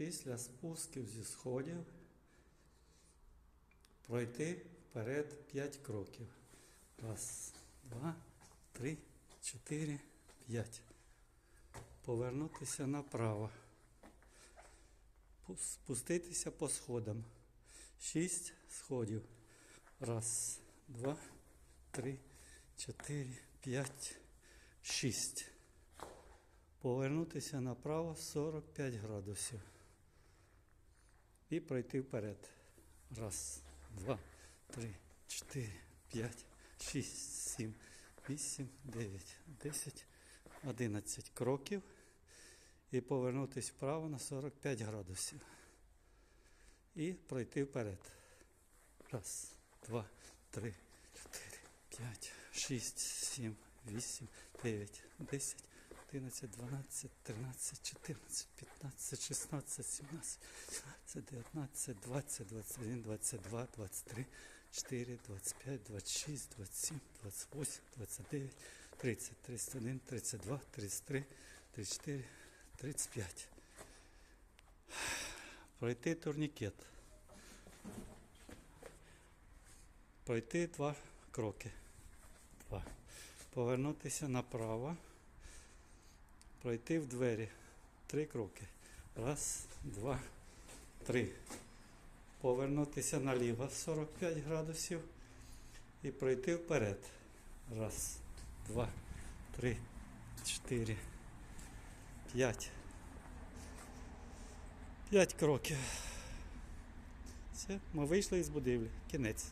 після спусків зі сходів пройти вперед 5 кроків. Раз, два, три, чотири, п'ять. Повернутися направо. Спуститися по сходам. Шість сходів. Раз, два, три, чотири, п'ять, шість. Повернутися направо 45 градусів. І пройти вперед. Раз, два, три, чотири, п'ять, шість, сім, вісім, дев'ять, десять, одинадцять кроків. І повернутися вправо на 45 градусів. І пройти вперед. Раз, два, три, чотири, п'ять, шість, сім, вісім, дев'ять, десять, одинадцять, дванадцять, тринадцять, чотирнадцять, п'ятнадцять, шістнадцять, сімнадцять, сімнадцять, дев'ятнадцять, двадцять, двадцять один, двадцять два, двадцять три, чотири, двадцять п'ять, двадцять шість, двадцять сім, двадцять восемь, двадцять дев'ять, тридцять, тридцять один, тридцять два, тридцять три, тридцять чотири, тридцять п'ять. Пройти турнікет. Пройти два кроки. Два. Повернутися направо. Пройти в двері. Три кроки. Раз, два, три. Повернутися наліво 45 градусів. І пройти вперед. Раз, два, три, чотири, п'ять. П'ять кроків. Все, ми вийшли із будівлі. Кінець.